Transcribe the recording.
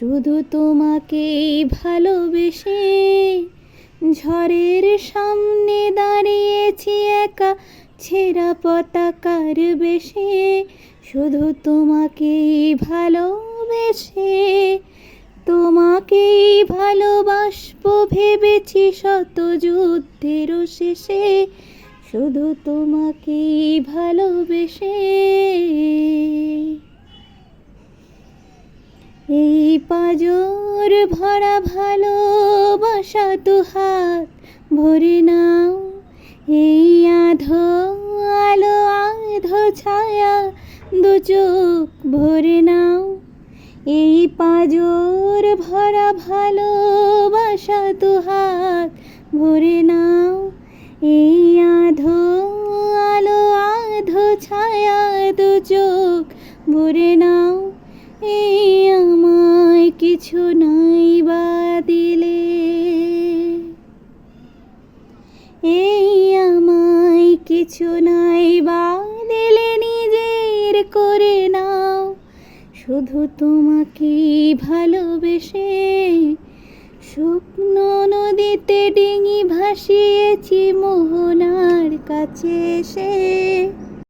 শুধু তোমাকেই ভালোবেসে ঝড়ের সামনে দাঁড়িয়েছি একা, ছেঁড়া পতাকার বেশে। শুধু তোমাকেই ভালোবেসে, তোমাকেই ভালোবাসবো ভেবেছি শত যুদ্ধের শেষে। শুধু তোমাকেই ভালোবেসে পাজর ভরা ভালোবাসা দু হাত ভরে নাও এই আধো আলো, আধো ছায়া। দু চোখ ভরে নাও এই পাজর ভরা ভালোবাসা দু হাত ভরে নাও এই আধো আলো, আধো ছায়া। দু চোখ ভরে নাও এই কিছু নাই বা দিলে এই আমায় কিছু নাই বা দিলে নিজের করে নাও। শুধু তোমাকে ভালোবেসে শুকনো নদীতে ডিঙি ভাসিয়েছি মোহনার কাছে এসে।